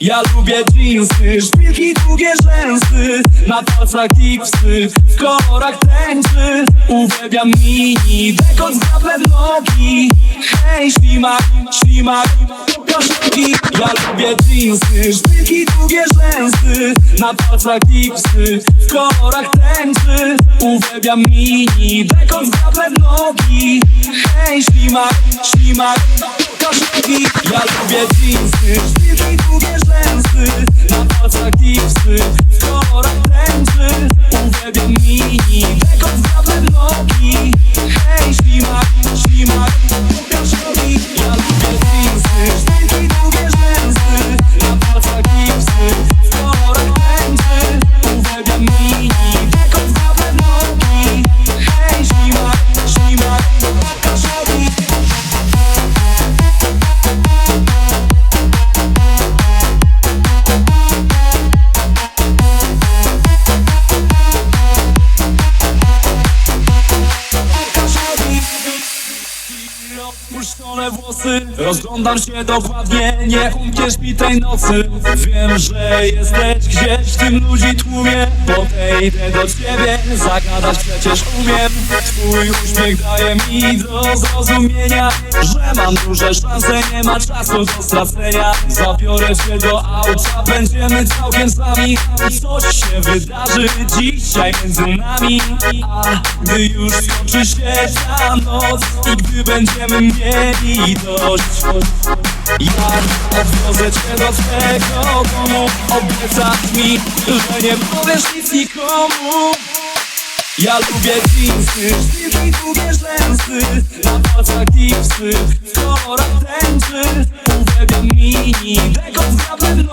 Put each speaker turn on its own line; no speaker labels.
Ja lubię dżinsy, szpilki, długie rzęsy. Na palcach tipsy, w kolorach tęczy Uwielbiam mini, dekot w nogi. Hej, ślimak, ślimak, nogi. Ja lubię dżinsy, szpilki, długie rzęsy. Na palcach tipsy, w kolorach tęczy Uwielbiam mini, dekot w nogi. Hej, ślimak, ślimak, nogi. Ja lubię dżinsy, Rozpuszczone włosy. Rozglądam się dokładnie Nie umkniesz mi tej nocy. Wiem, że jesteś gdzieś w tym ludzi tłumie. Podejdę do ciebie Zagadać przecież umiem. Twój uśmiech daje mi do zrozumienia Że mam duże szanse Nie ma czasu do stracenia. Zabiorę cię do auta Będziemy całkiem sami. Coś się wydarzy dzisiaj między nami. A gdy już skończy się ta noc I gdy będziemy mieli dość. Ja odwiozę cię do twego domu. Obiecasz mi, że nie powiesz nic nikomu. Ja lubię dżinsy, szpilki, długie rzęsy. Na palcach tipsy, w kolorach tęczy. Uwielbiam mini, zgrabne w